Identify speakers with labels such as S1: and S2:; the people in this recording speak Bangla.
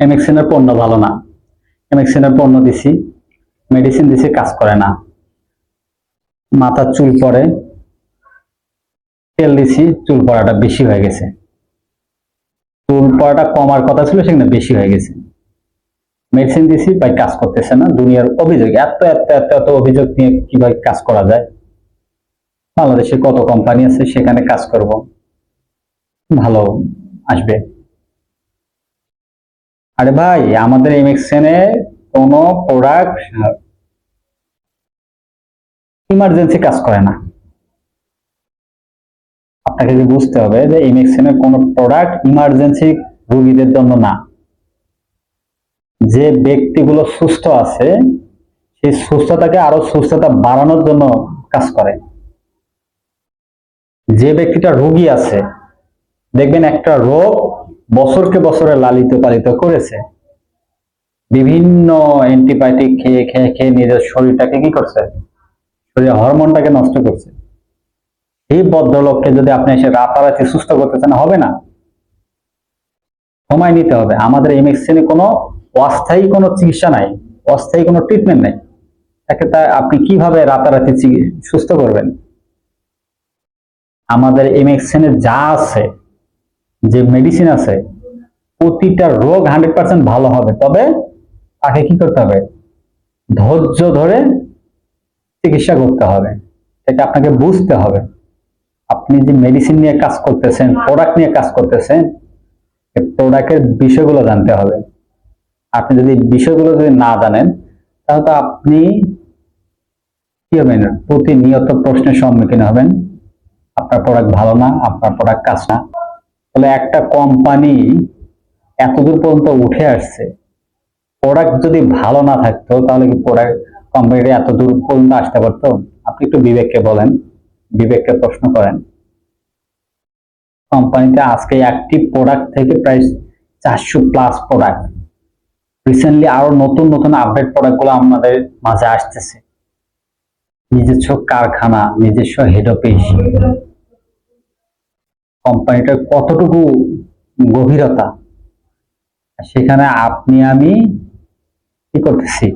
S1: এমএক্সিনের পণ্য ভালো না। এমএক্সিনের পণ্য দিছি মেডিসিন দিছি, কাজ করে না। মাথার চুল পড়ে, তেল দিছি, চুল পড়াটা বেশি হয়ে গেছে। চুল পড়াটা কমার কথা ছিল, সেখানে বেশি হয়ে গেছে। মেডিসিন দিছি, ভাই কাজ করতেছে না। দুনিয়ার অভিযোগ, এত এত এত এত অভিযোগ নিয়ে কীভাবে কাজ করা যায়? বাংলাদেশে কত কোম্পানি আছে, সেখানে কাজ করব। ভালো আসবে। আরে ভাই, আমাদের এমএক্সএনে কোনো প্রোডাক্ট ইমার্জেন্সি কাজ করে না। আপনাকে যে বুঝতে হবে যে এমএক্সএনের কোনো প্রোডাক্ট ইমার্জেন্সি রোগীদের জন্য না। যে ব্যক্তিগুলো সুস্থ আছে, সেই সুস্থতাকে আরও সুস্থতা বাড়ানোর জন্য কাজ করে। যে ব্যক্তিটা রোগী আছে, দেখবেন একটা রোগ বছরকে বছরে লালিত পালিত করেছে। বিভিন্ন অ্যান্টিবায়োটিক খেয়ে খেয়ে খেয়ে নিজের শরীরটাকে কি করছে? শরীরের হরমোনটাকে নষ্ট করছে। এই ভদ্রলোককে যদি আপনি এসে রাতারাতি সুস্থ করতে চান, হবে না। সময় নিতে হবে। আমাদের এই মেডিসিনে কোনো অস্থায়ী কোনো চিকিৎসা নাই, অস্থায়ী কোনো ট্রিটমেন্ট নাই। তাকে তা আপনি কীভাবে রাতারাতি সুস্থ করবেন? আমাদের এমএক্সেনে যা আছে যে মেডিসিন আছে, প্রতিটা রোগ হান্ড্রেড পার্সেন্ট ভালো হবে। তবে তাকে কি করতে হবে? ধৈর্য ধরে চিকিৎসা করতে হবে। এটা আপনাকে বুঝতে হবে। আপনি যে মেডিসিন নিয়ে কাজ করতেছেন প্রোডাক্ট নিয়ে কাজ করতেছেন প্রোডাক্টের বিষয়গুলো জানতে হবে। আপনি যদি বিষয়গুলো যদি না জানেন, তাহলে তো আপনি কি হবেন? প্রতিনিয়ত প্রশ্নের সম্মুখীন হবেন। আপনার প্রোডাক্ট ভালো না, আপনার প্রোডাক্ট কাজ না। তাহলে একটা কোম্পানি এতদূর পর্যন্ত উঠে আসছে প্রোডাক্ট যদি ভালো না থাকতো, তাহলে কি প্রোডাক্ট কোম্পানিটা এত দূর পর্যন্ত আসতে পারতো? আপনি একটু বিবেককে বলেন, বিবেককে প্রশ্ন করেন। কোম্পানিতে আজকে একটি প্রোডাক্ট থেকে প্রায় চারশো প্লাস প্রোডাক্ট রিসেন্টলি আরও নতুন নতুন আপডেট প্রোডাক্টগুলো আমাদের মাঝে আসতেছে। নিজস্ব কারখানা, নিজস্ব হেড অফিস কোম্পানিটার কতটুকু গভীরতা? সেখানে আপনি আমি কি করতেছি?